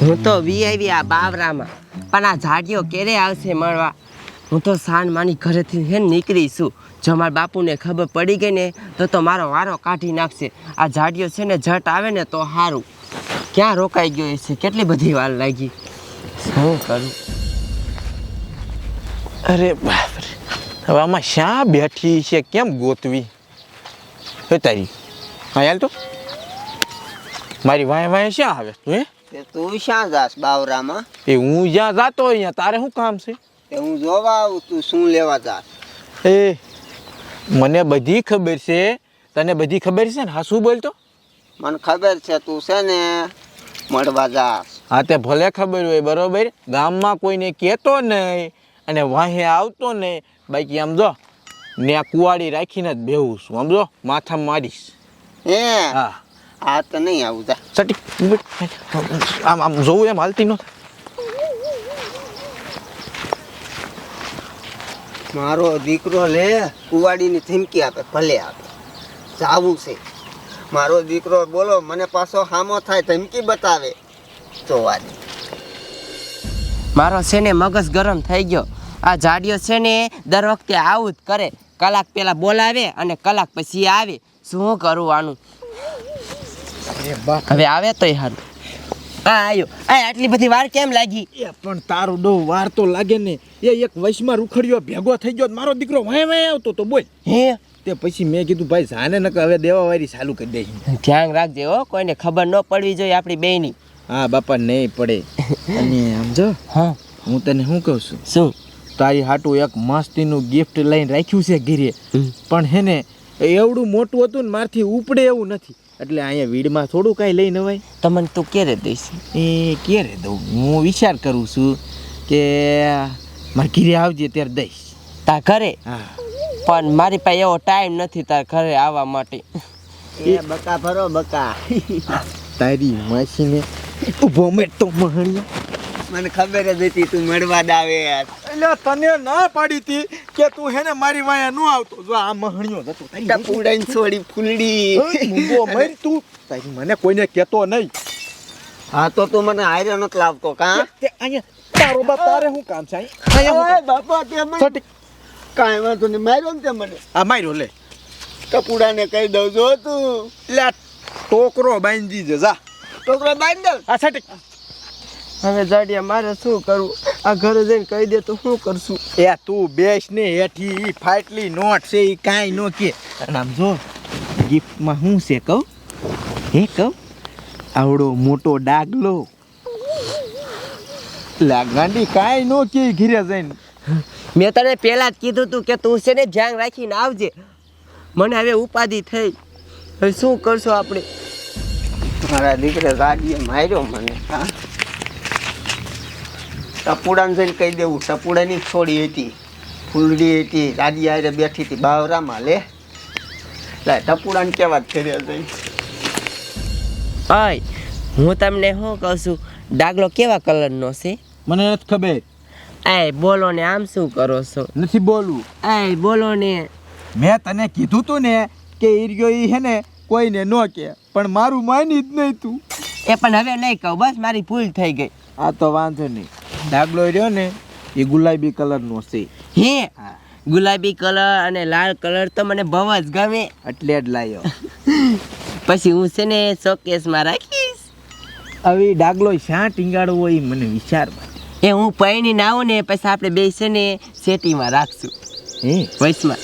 હું તો વીઆઈવી આ બાવરામાં. પણ આ ઝાડીઓ ક્યારે આવશે મળવા? હું તો સાન માની ઘરેથી હે નીકળીશું જો મારા બાપુને ખબર પડી ગઈ ને, તો તો મારો વારો કાઢી નાખશે. આ ઝાડીઓ છે ને ઝટ આવે ને તો સારું ક્યાં રોકાઈ ગયો છે? કેટલી બધી વાર લાગી. શું કરું? અરે બાપરે, હવે આમાં શા બેઠી છે? કેમ ગોતવી? હે તારી? હા, હાલ તો. મારી વાય વાય શ્યાં આવે તું, હે? તે તું શ્યાં જાસ બાવરામાં? એ હું જ્યાં જાતો અહીંયા તારે શું કામ છે? તે હું જોવા આવું તું શું લેવા જાસ એ મને બધી ખબર છે. તને બધી ખબર છે ને? હા શું બોલતો? મને ખબર છે તું છે ને મળવા જાસ હા તે ભલે ખબર હોય બરોબર? ગામમાં કોઈને કહેતો નહીં અને વાહે આવતો નહીં. બાકી આમ જો ને કુવાડી રાખીને જ બેહું છું. સમજો માથા મારીશ. હે? હા. આ તો નહીં આવું જા. સટી આમ આમ જોવું એમ હાલતી ન મારો દીકરો લે કુવાડીની ધમકી આપે ભલે આપે. જાવું છે. મારો દીકરો બોલો મને પાછો હામો થાય ધમકી બતાવે. જોવાની મારો છે ને મગજ ગરમ થઈ ગયો. આ જાડિયો છે ને દર વખતે આવું જ કરે. કલાક પહેલાં બોલાવે અને કલાક પછી આવે. શું કરું આનું? હવે આવે તો સારું હા આવ્યો આ આટલી બધી વાર કેમ લાગી? એ પણ તારો ડો વાર તો લાગે ને. એ એક વયસમાં રૂખડ્યો ભેગો થઈ ગયો મારો દીકરો વાય વાય આવતો તો બોલ. હે? તે પછી મેં કીધું ભાઈ જાને નકર હવે દેવાવારી ચાલુ કરી દે. ધ્યાન રાખજે હો કોઈને ખબર ન પડવી જોઈએ આપણી બેયની. હા બાપા નહીં પડે. અને સમજો જો હા. હું તને શું કહું છું? શું? તારી હાટું એક મસ્તીનું ગિફ્ટ લઈને રાખ્યું છે ઘીરે. પણ હે ને એવડું મોટું હતું ને મારથી ઉપડે એવું નથી. એટલે અહીંયા વીડમાં થોડું કાંઈ લઈને હોય તમને તું ક્યારે દઈશ? એ ક્યારે દઉં? હું વિચાર કરું છું કે મારે ઘીરે આવજે ત્યારે દઈશ. તાર ઘરે? હા. પણ મારી પાસે એવો ટાઈમ નથી તાર ઘરે આવવા માટે. એ બકા ભરો બકા. તારી માસીને ઊભો મેં તો મહણિયા મને ખબર જ હતી તું મળવા આવે યાર. એટલે તને ના પાડી હતી કે તું હેને મારી વાયા ન આવતો. જો આ મહણિયો જતો તારી ટપુડાની છોડી ફૂલડી. મુંગો મર તું. તારી મને કોઈને કહેતો નહીં. હા તો તું મને આયરો નથી લાવતો કા? તે અહીંયા તારો બાપ તારે શું કામ છે? અહીંયા બાપા તે મને? કાંઈ વાંધો નહીં માર્યો ને તે મને. આ માર્યો લે. ટપુડાને કહી દઉં જો તું. લે ટોકરો બાંધી દે જા. ટોકરો બાંધી દઉં? હા સટી હવે જાડિયા મારે શું કરવું? આ ઘરે જઈને કહી દે તો શું કરશું? એ તું બેસ ને હેઠી ઈ ફાટલી નોટ છે ઈ કાંઈ નો કે. અને આમ જો ગિફ્ટમાં શું છે કહું? હે કહું? આવડો મોટો ડાગલો. લાગાંડી કાંઈ નો કે ઘીરે જઈને. મેં તને પહેલા જ કીધું તું કે તું છે ને ધ્યાન રાખીને આવજે. મને હવે ઉપાધિ થઈ. હવે શું કરશું આપણે? મારા દીકરે ગાડીએ માર્યો મને હા. ટપુડાને જઈને કહી દેવું ટપુડાની છોડી હતી ફૂલડી હતી દાદી આરે બેઠી હતી બાવરામાં લે. લે ટપુડાને કેવા જ કર્યા જઈ? આય હું તમને શું કહું છું? ડાગલો કેવા કલરનો છે? મને નથી ખબર. આય બોલો ને આમ શું કરો છો? નથી બોલવું આય બોલો ને. મેં તને કીધું તું ને કે ઈર્યો ઈ હે ને કોઈને ન કે પણ મારું માની જ નહીં તું. એ પણ હવે નહીં કહું બસ મારી ભૂલ થઈ ગઈ. આ તો વાંધો નહીં. ડાગલો રહ્યો ને એ ગુલાબી કલરનો છે. હે? ગુલાબી કલર અને લાલ કલર તો મને બહુ જ ગમે. એટલે જ લાયો. પછી હું છે ને શોકેસમાં રાખીશ. હવે ઈ ડાગલો શા ટીંગાડવો એ મને વિચાર એ હું પૈણીને આવું ને પછી આપણે બે છે ને સેટીમાં રાખશું. હે? વૈશમાં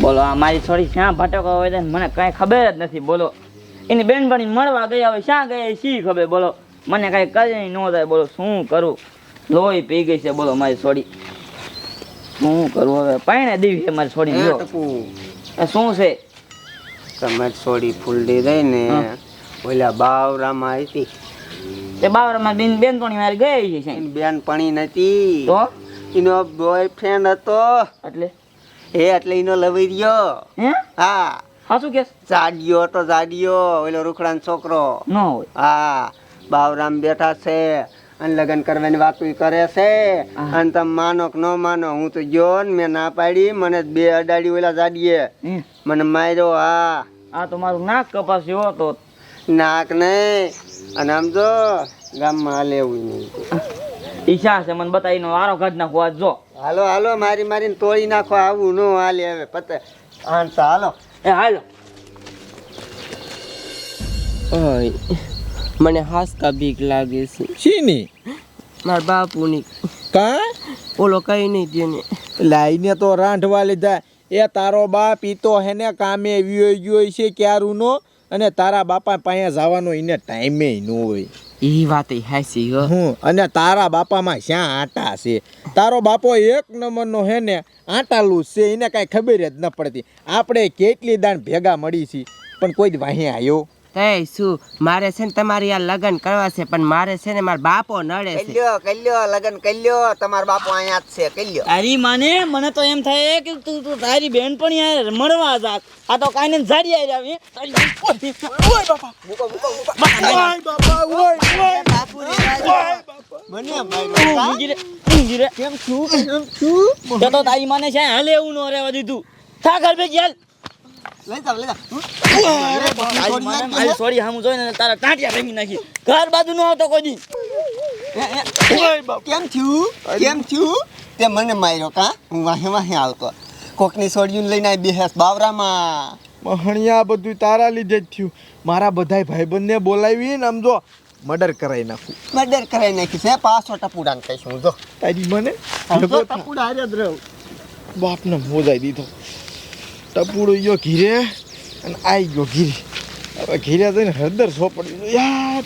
બોલો આ મારી છોડી શા ભટકો હોય છે ને મને કાંઈ ખબર જ નથી બોલો. એની બેનપણી મળવા ગયા હોય શા ગયા શી ખબર બોલો. મને કાંઈ કરી ન થાય બોલો શું કરું? લોહી પી ગઈ છે બોલો મારી છોડી શું કરું હવે? પાણે દેવી છે મારી છોડી લ્યો. શું છે? તમે છોડી ફૂલડી રહી ને. ઓલા બાવરામાં હતી. તે બાવરામાં બેન બેનપણી મારી ગઈ છે બેનપણી નથી તો? એનો બોયફ્રેન્ડ હતો. એટલે? એ એટલે એનો લવી રહ્યો હે? હા. હા શું કે જાડિયો હતો જાડિયો ઓલો રૂખડાનો છોકરો. ન હોય. હા. બાવરામ બેઠા છે. અને લગ્ન કરવાની વાતો કરે છે. હા. અને તમે માનો કે ન માનો હું તો ગયો ને મેં ના પાડી મને બે અડાડી ઓલા જાડીએ. મને માર્યો હા. આ તો મારું નાક કપાસ્યો તો નાક નહીં. અને આમ જો ગામમાં હાલે એવું નહીં. ઈચ્છા છે મને બતાવીને વારો કાઢ નાખો આજ જો. હાલો હાલો મારી મારીને તોડી નાખો આવું ન હાલે હવે પતે. આનતા હાલો. એ હાલો. ઓય. મને હાસકા બીક લાગે છે. શીની? મારા બાપુની. કા? ઓલો કઈ નહીં તેને લાઈને તો રાંઠવા લીધા. એ તારો બાપ ઈ તો હેને કામે વ્યો ગયો છે ક્યારુનો અને તારા બાપા પાસે જવાનો એને ટાઈમે ન હોય. એ વાત હાસી હું. અને તારા બાપામાં શ્યાં આટા છે? તારો બાપો એક નંબરનો હે ને આટાલું છે એને કાંઈ ખબર જ ન પડતી. આપણે કેટલી દાણ ભેગા મળી છે પણ કોઈ જ વાહી આવ્યો તે શું? મારે છે ને તમારી આ લગ્ન કરવા છે પણ મારે છે ને મારા બાપો નડે છે. કલ્યો કલ્યો લગન કલ્યો. તમાર બાપો અહીંયા જ છે કલ્યો. તારી માને મને તો એમ થાય કે તું તું તારી બેન પણ યાર મળવા જાત. આ તો કાંઈ ને જાડી આવી આવી તારી બેન ઓય, ઓય બાપા મને ઊંઘી રે, ઊંઘી રે. કેમ છું? કેમ છું? તો તારી માને છે હાલે એવું ન રહેવા દીધું. થા ઘર ભેગી હાલ. લઈ જાવ લઈ જાવ તારી માને મારી જોઈને તારા ટાંટિયા ભેગી નાખી. ઘર બાજુ ન આવતો કોઈ દી. કેમ થયું? કેમ થયું? તે મને માર્યો કા? હું વાહે વાહે આવતો કોકની સોડિયું લઈને બેહેસ બાવરામાં. મહણિયા બધું તારા લીધે જ થયું. મારા બધાય ભાઈબંધને બોલાવી ને આમ જો મર્ડર કરાવી નાખું. મર્ડર કરાવી નાખી છે. પાછો ટપુડાને કહીશું જો. તારી મને? ટપુડા હારે જ બાપને મોજાઈ દીધો. ટપુડો ગયો ઘીરે અને આવી ગયો ઘીરે હવે ઘીરે જઈને હળદર સોપડી યાર.